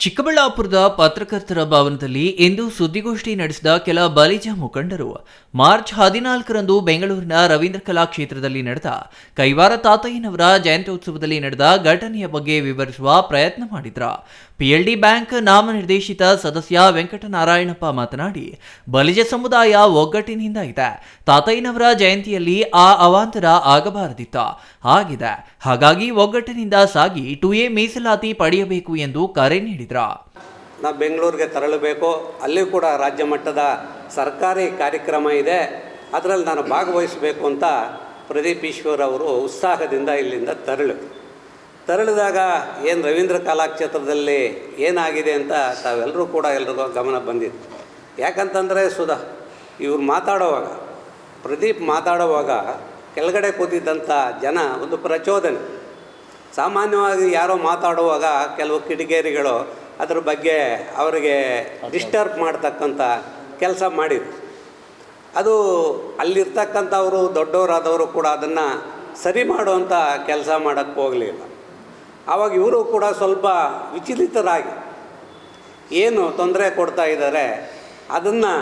ಚಿಕ್ಕಬಳ್ಳಾಪುರದ ಪತ್ರಕರ್ತರ ಭವನದಲ್ಲಿ ಇಂದು ಸುದ್ದಿಗೋಷ್ಠಿ ನಡೆಸಿದ ಕೆಲ ಬಲಿಜ ಮುಖಂಡರು, ಮಾರ್ಚ್ ಹದಿನಾಲ್ಕರಂದು ಬೆಂಗಳೂರಿನ ರವೀಂದ್ರ ಕಲಾ ಕ್ಷೇತ್ರದಲ್ಲಿ ನಡೆದ ಕೈವಾರ ತಾತಯ್ಯನವರ ಜಯಂತ್ಯೋತ್ಸವದಲ್ಲಿ ನಡೆದ ಘಟನೆಯ ಬಗ್ಗೆ ವಿವರಿಸುವ ಪ್ರಯತ್ನ ಮಾಡಿದ್ರ? ಪಿಎಲ್ಡಿ ಬ್ಯಾಂಕ್ ನಾಮನಿರ್ದೇಶಿತ ಸದಸ್ಯ ವೆಂಕಟನಾರಾಯಣಪ್ಪ ಮಾತನಾಡಿ, ಬಲಿಜ ಸಮುದಾಯ ಒಗ್ಗಟ್ಟಿನಿಂದ ಇದೆ. ತಾತಯ್ಯನವರ ಜಯಂತಿಯಲ್ಲಿ ಆ ಅವಾಂತರ ಆಗಬಾರದಿತ್ತ. ಆಗಿದೆ. ಹಾಗಾಗಿ ಒಗ್ಗಟ್ಟಿನಿಂದ ಸಾಗಿ ಟು ಎ ಮೀಸಲಾತಿ ಪಡೆಯಬೇಕು ಎಂದು ಕರೆ ನೀಡಿದ್ರ. ನಾವು ಬೆಂಗಳೂರಿಗೆ ತೆರಳಬೇಕು. ಅಲ್ಲಿ ಕೂಡ ರಾಜ್ಯ ಮಟ್ಟದ ಸರ್ಕಾರಿ ಕಾರ್ಯಕ್ರಮ ಇದೆ. ಅದರಲ್ಲಿ ನಾನು ಭಾಗವಹಿಸಬೇಕು ಅಂತ ಪ್ರದೀಪ್ ಈಶ್ವರ್ ಅವರು ಉತ್ಸಾಹದಿಂದ ಇಲ್ಲಿಂದ ತೆರಳು. ತೆರಳಿದಾಗ ಏನು ರವೀಂದ್ರ ಕಲಾಕ್ಷೇತ್ರದಲ್ಲಿ ಏನಾಗಿದೆ ಅಂತ ತಾವೆಲ್ಲರೂ ಕೂಡ ಎಲ್ರಿಗೂ ಗಮನ ಬಂದಿತ್ತು. ಯಾಕಂತಂದರೆ ಸುಧಾ, ಇವ್ರು ಮಾತಾಡುವಾಗ, ಪ್ರದೀಪ್ ಮಾತಾಡುವಾಗ ಕೆಳಗಡೆ ಕೂತಿದ್ದಂಥ ಜನ ಒಂದು ಪ್ರಚೋದನೆ. ಸಾಮಾನ್ಯವಾಗಿ ಯಾರೋ ಮಾತಾಡುವಾಗ ಕೆಲವು ಕಿಡಿಗೇರಿಗಳು ಅದ್ರ ಬಗ್ಗೆ ಅವರಿಗೆ ಡಿಸ್ಟರ್ಬ್ ಮಾಡ್ತಕ್ಕಂಥ ಕೆಲಸ ಮಾಡಿದ್ರು. ಅದು ಅಲ್ಲಿರ್ತಕ್ಕಂಥವರು, ದೊಡ್ಡವರಾದವರು ಕೂಡ ಅದನ್ನು ಸರಿ ಮಾಡುವಂಥ ಕೆಲಸ ಮಾಡೋಕ್ಕೆ ಹೋಗಲಿಲ್ಲ. ಆವಾಗ ಇವರು ಕೂಡ ಸ್ವಲ್ಪ ವಿಚಲಿತರಾಗಿ ಏನು ತೊಂದರೆ ಕೊಡ್ತಾ ಇದ್ದಾರೆ ಅದನ್ನು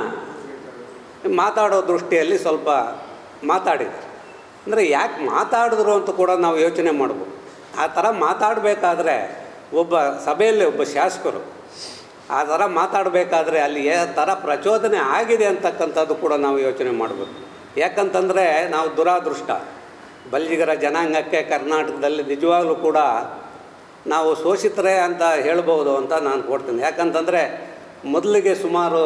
ಮಾತಾಡೋ ದೃಷ್ಟಿಯಲ್ಲಿ ಸ್ವಲ್ಪ ಮಾತಾಡಿದರು. ಅಂದರೆ ಯಾಕೆ ಮಾತಾಡಿದ್ರು ಅಂತ ಕೂಡ ನಾವು ಯೋಚನೆ ಮಾಡ್ಬೋದು. ಆ ಥರ ಮಾತಾಡಬೇಕಾದ್ರೆ ಒಬ್ಬ ಸಭೆಯಲ್ಲಿ ಒಬ್ಬ ಶಾಸಕರು, ಆ ಥರ ಮಾತಾಡಬೇಕಾದ್ರೆ ಅಲ್ಲಿ ಯಾವ ಥರ ಪ್ರಚೋದನೆ ಆಗಿದೆ ಅಂತಕ್ಕಂಥದ್ದು ಕೂಡ ನಾವು ಯೋಚನೆ ಮಾಡಬೇಕು ಯಾಕಂತಂದರೆ ನಾವು ದುರಾದೃಷ್ಟ. ಬಲ್ಜಿಗರ ಜನಾಂಗಕ್ಕೆ ಕರ್ನಾಟಕದಲ್ಲಿ ನಿಜವಾಗ್ಲೂ ಕೂಡ ನಾವು ಶೋಷಿತರೇ ಅಂತ ಹೇಳ್ಬೋದು ಅಂತ ನಾನು ಕೊಡ್ತೀನಿ ಯಾಕಂತಂದರೆ ಮೊದಲಿಗೆ ಸುಮಾರು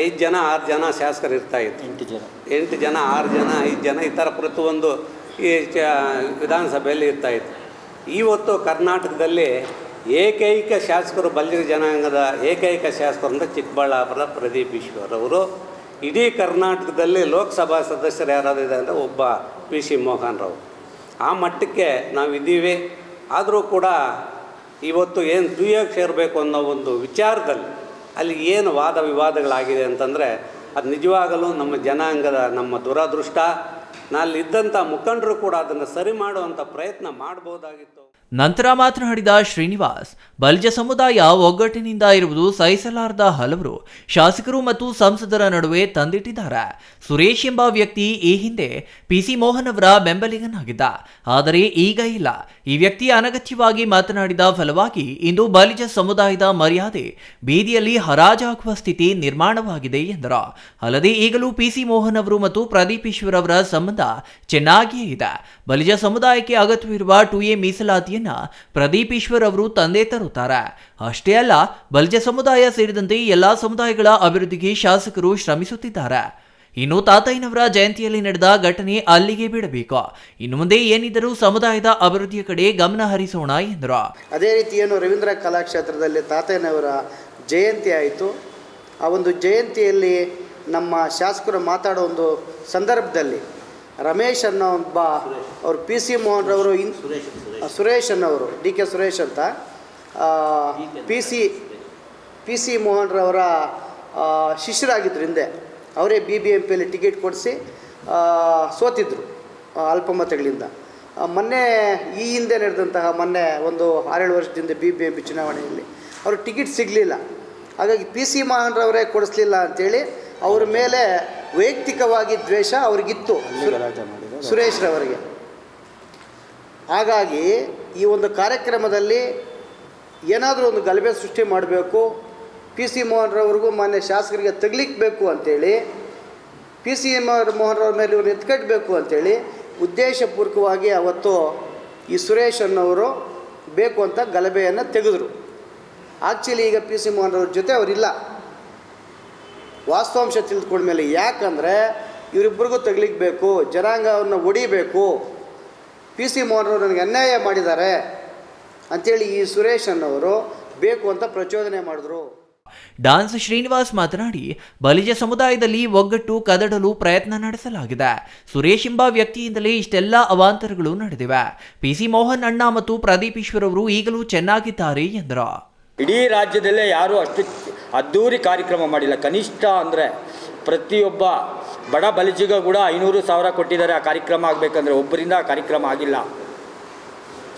ಐದು ಜನ ಆರು ಜನ ಶಾಸಕರು ಇರ್ತಾಯಿತ್ತು ಎಂಟು ಜನ. ಎಂಟು ಜನ ಆರು ಜನ ಐದು ಜನ ಈ ಥರ ಪ್ರತಿಯೊಂದು ಈ ಚ ವಿಧಾನಸಭೆಯಲ್ಲಿ ಇರ್ತಾಯಿತ್ತು ಇವತ್ತು ಕರ್ನಾಟಕದಲ್ಲಿ ಏಕೈಕ ಶಾಸಕರು ಬಲ್ಲಿರ ಜನಾಂಗದ ಏಕೈಕ ಶಾಸಕರು ಅಂದರೆ ಚಿಕ್ಕಬಳ್ಳಾಪುರ ಪ್ರದೀಪ್ ಈಶ್ವರ್ ಅವರು. ಇಡೀ ಕರ್ನಾಟಕದಲ್ಲಿ ಲೋಕಸಭಾ ಸದಸ್ಯರು ಯಾರಾದ್ರೂ ಇದೆ ಅಂದರೆ ಒಬ್ಬ ಪಿ ಸಿ ಮೋಹನ್ ರಾವ್. ಆ ಮಟ್ಟಕ್ಕೆ ನಾವಿದ್ದೀವಿ. ಆದರೂ ಕೂಡ ಇವತ್ತು ಏನು ದುಯ್ಯಕ್ಕೆ ಸೇರಬೇಕು ಅನ್ನೋ ಒಂದು ವಿಚಾರದಲ್ಲಿ ಅಲ್ಲಿ ಏನು ವಾದ ವಿವಾದಗಳಾಗಿದೆ ಅಂತಂದರೆ ಅದು ನಿಜವಾಗಲೂ ನಮ್ಮ ಜನಾಂಗದ ನಮ್ಮ ದುರದೃಷ್ಟ ನಾಲ್ಲಿದ್ದಂಥ ಮುಖಂಡರು ಕೂಡ ಅದನ್ನು ಸರಿ ಮಾಡುವಂಥ ಪ್ರಯತ್ನ ಮಾಡಬಹುದಾಗಿತ್ತು ನಂತರ ಮಾತನಾಡಿದ ಶ್ರೀನಿವಾಸ್, ಬಲ್ಜ ಸಮುದಾಯ ಒಗ್ಗಟ್ಟಿನಿಂದ ಇರುವುದು ಸಹಿಸಲಾರದ ಹಲವರು, ಶಾಸಕರು ಮತ್ತು ಸಂಸದರ ನಡುವೆ ತಂದಿಟ್ಟಿದ್ದಾರೆ. ಸುರೇಶ್ ಎಂಬ ವ್ಯಕ್ತಿ ಈ ಹಿಂದೆ ಪಿಸಿ ಮೋಹನ್ ಅವರ ಬೆಂಬಲಿಗನಾಗಿದ್ದ. ಆದರೆ ಈಗ ಇಲ್ಲ. ಈ ವ್ಯಕ್ತಿ ಅನಗತ್ಯವಾಗಿ ಮಾತನಾಡಿದ ಫಲವಾಗಿ ಇಂದು ಬಲಿಜ ಸಮುದಾಯದ ಮರ್ಯಾದೆ, ಬೀದಿಯಲ್ಲಿ ಹರಾಜಾಗುವ ಸ್ಥಿತಿ ನಿರ್ಮಾಣವಾಗಿದೆ ಎಂದರು. ಅಲ್ಲದೆ ಈಗಲೂ ಪಿಸಿ ಮೋಹನ್ ಅವರು ಮತ್ತು ಪ್ರದೀಪ್ ಈಶ್ವರ್ ಅವರ ಸಂಬಂಧ ಚೆನ್ನಾಗಿಯೇ ಇದೆ. ಬಲಿಜ ಸಮುದಾಯಕ್ಕೆ ಅಗತ್ಯವಿರುವ ಟು ಎ ಮೀಸಲಾತಿಯನ್ನ ಪ್ರದೀಪ್ ಈಶ್ವರ್ ಅವರು ತಂದೆ ತರುತ್ತಾರೆ. ಅಷ್ಟೇ ಅಲ್ಲ, ಬಲಿಜ ಸಮುದಾಯ ಸೇರಿದಂತೆ ಎಲ್ಲಾ ಸಮುದಾಯಗಳ ಅಭಿವೃದ್ಧಿಗೆ ಶಾಸಕರು ಶ್ರಮಿಸುತ್ತಿದ್ದಾರೆ. ಇನ್ನು ತಾತಯ್ಯನವರ ಜಯಂತಿಯಲ್ಲಿ ನಡೆದ ಘಟನೆ ಅಲ್ಲಿಗೆ ಬಿಡಬೇಕು. ಇನ್ನು ಮುಂದೆ ಏನಿದ್ದರೂ ಸಮುದಾಯದ ಅಭಿವೃದ್ಧಿಯ ಕಡೆ ಗಮನ ಹರಿಸೋಣ ಎಂದರು. ಅದೇ ರೀತಿ ರವೀಂದ್ರ ಕಲಾಕ್ಷೇತ್ರದಲ್ಲಿ ತಾತಯ್ಯನವರ ಜಯಂತಿ ಆಯಿತು. ಆ ಒಂದು ಜಯಂತಿಯಲ್ಲಿ ನಮ್ಮ ಶಾಸಕರು ಮಾತಾಡೋ ಒಂದು ಸಂದರ್ಭದಲ್ಲಿ ರಮೇಶ್ ಅನ್ನೋ ಒಬ್ಬ ಅವರು ಪಿ ಸಿ ಮೋಹನ್ ರವರು ಇನ್ ಸುರೇಶ್ ಅನ್ನೋರು ಡಿ ಕೆ ಸುರೇಶ್ ಅಂತ. P C P C Mohan ರವರ ಆ, ಶಿಷ್ಯರಾಗಿದ್ದರು ಹಿಂದೆ. ಅವರೇ ಬಿ ಬಿ ಎಂ ಪಿಯಲ್ಲಿ ಟಿಕೆಟ್ ಕೊಡಿಸಿ ಸೋತಿದ್ದರು ಅಲ್ಪಮತಗಳಿಂದ. ಮೊನ್ನೆ ಈ ಹಿಂದೆ ನಡೆದಂತಹ ಮೊನ್ನೆ ಒಂದು ಆರೇಳು ವರ್ಷದಿಂದ ಬಿ ಬಿ ಎಂ ಪಿ ಚುನಾವಣೆಯಲ್ಲಿ ಅವರು ಟಿಕೆಟ್ ಸಿಗಲಿಲ್ಲ. ಹಾಗಾಗಿ ಪಿ ಸಿ ಮೋಹನ್ರವರೇ ಕೊಡಿಸ್ಲಿಲ್ಲ ಅಂಥೇಳಿ ಅವ್ರ ಮೇಲೆ ವೈಯಕ್ತಿಕವಾಗಿ ದ್ವೇಷ ಅವ್ರಿಗಿತ್ತು. ಸುರೇಶ್ರವರಿಗೆ. ಹಾಗಾಗಿ ಈ ಒಂದು ಕಾರ್ಯಕ್ರಮದಲ್ಲಿ ಏನಾದರೂ ಒಂದು ಗಲಭೆ ಸೃಷ್ಟಿ ಮಾಡಬೇಕು ಪಿ ಸಿ ಮೋಹನ್ರವ್ರಿಗೂ ಮಾನ್ಯ ಶಾಸಕರಿಗೆ ತಗ್ಲಿಕ್ಬೇಕು ಅಂತೇಳಿ ಪಿ ಸಿ ಮೋಹನ್ರವ್ರ ಮೇಲೆ ಇವ್ರನ್ನ ಎತ್ಕಟ್ಟಬೇಕು ಅಂತೇಳಿ ಉದ್ದೇಶಪೂರ್ವಕವಾಗಿ ಅವತ್ತು ಈ ಸುರೇಶ್ ಅನ್ನೋರು ಬೇಕು ಅಂತ ಗಲಭೆಯನ್ನು ತೆಗೆದರು. ಆ್ಯಕ್ಚುಲಿ ಈಗ ಪಿ ಸಿ ಮೋಹನ್ರವ್ರ ಜೊತೆ ಅವರಿಲ್ಲ. ವಾಸ್ತವಾಂಶ ತಿಳಿದುಕೊಂಡ್ಮೇಲೆ ಯಾಕಂದರೆ ಇವರಿಬ್ಬರಿಗೂ ತಗಲಿಕ್ಬೇಕು ಜನಾಂಗವನ್ನು ಒಡಿಬೇಕು. ಪಿ ಸಿ ಮೋಹನ್ರವ್ರು ನನಗೆ ಅನ್ಯಾಯ ಮಾಡಿದ್ದಾರೆ ಅಂಥೇಳಿ ಈ ಸುರೇಶ್ ಅನ್ನೋರು ಬೇಕು ಅಂತ ಪ್ರಚೋದನೆ ಮಾಡಿದ್ರು. ಡಾನ್ಸ್ ಶ್ರೀನಿವಾಸ್ ಮಾತನಾಡಿ, ಬಲಿಜ ಸಮುದಾಯದಲ್ಲಿ ಒಗ್ಗಟ್ಟು, ಕದಡಲು ಪ್ರಯತ್ನ ನಡೆಸಲಾಗಿದೆ. ಸುರೇಶ್ ಎಂಬ ವ್ಯಕ್ತಿಯಿಂದಲೇ ಇಷ್ಟೆಲ್ಲ ಅವಾಂತರಗಳು ನಡೆದಿವೆ. ಪಿ ಸಿ ಮೋಹನ್ ಅಣ್ಣ ಮತ್ತು ಪ್ರದೀಪ್ ಈಶ್ವರ್ ಅವರು ಈಗಲೂ ಚೆನ್ನಾಗಿದ್ದಾರೆ ಎಂದರು. ಇಡೀ ರಾಜ್ಯದಲ್ಲೇ ಯಾರೂ ಅಷ್ಟು ಅದ್ಧೂರಿ ಕಾರ್ಯಕ್ರಮ ಮಾಡಿಲ್ಲ. ಕನಿಷ್ಠ ಅಂದರೆ ಪ್ರತಿಯೊಬ್ಬ ಬಡ ಬಲಿಜಿಗ ಕೂಡ ಐನೂರು ಸಾವಿರ ಕೊಟ್ಟಿದ್ದಾರೆ. ಆ ಕಾರ್ಯಕ್ರಮ ಆಗಬೇಕಂದ್ರೆ ಒಬ್ಬರಿಂದ ಆ ಕಾರ್ಯಕ್ರಮ ಆಗಿಲ್ಲ.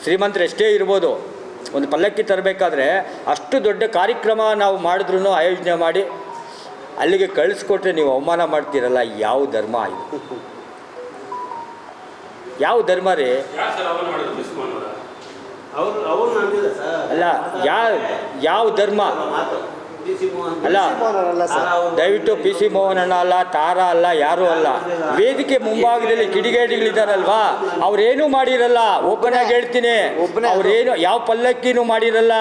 ಶ್ರೀಮಂತರು ಎಷ್ಟೇ ಇರ್ಬೋದು ಒಂದು ಪಲ್ಲಕ್ಕಿ ತರಬೇಕಾದ್ರೆ ಅಷ್ಟು ದೊಡ್ಡ ಕಾರ್ಯಕ್ರಮ ನಾವು ಮಾಡಿದ್ರು ಆಯೋಜನೆ ಮಾಡಿ ಅಲ್ಲಿಗೆ ಕಳಿಸ್ಕೊಟ್ರೆ ನೀವು ಅವಮಾನ ಮಾಡ್ತೀರಲ್ಲ ಯಾವ ಧರ್ಮ ಇದು? ಯಾವ ಧರ್ಮ ರೀ ಅವರು ಅವ್ರು ನಂದಿಲ್ಲ ಸರ್ ಅಲ್ಲ ಯಾವ ಯಾವ ಧರ್ಮ? ಅಲ್ಲ ದಯವಿಟ್ಟು ಪಿ ಸಿ ಮೋಹನ್ ಅಣ್ಣ ಅಲ್ಲ ತಾರಾ ಅಲ್ಲ ಯಾರೂ ಅಲ್ಲ. ವೇದಿಕೆ ಮುಂಭಾಗದಲ್ಲಿ ಕಿಡಿಗೇಡಿಗಳಿದಾರಲ್ವಾ? ಅವ್ರೇನು ಮಾಡಿರಲ್ಲ. ಒಬ್ಬನಾಗಿ ಹೇಳ್ತೀನಿ. ಅವ್ರೇನು ಯಾವ ಪಲ್ಲಕ್ಕಿನೂ ಮಾಡಿರಲ್ಲ.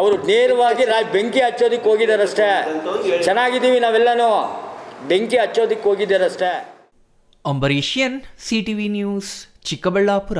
ಅವರು ನೇರವಾಗಿ ರಾ ಬೆಂಕಿ ಹಚ್ಚೋದಕ್ಕೆ ಹೋಗಿದಾರಷ್ಟೇ. ಚೆನ್ನಾಗಿದ್ದೀವಿ ನಾವೆಲ್ಲನೂ. ಬೆಂಕಿ ಹಚ್ಚೋದಕ್ಕೆ ಹೋಗಿದ್ದಾರಷ್ಟೇ ಅಂಬರೀಷಿಯನ್ C T V news Chikkaballapur.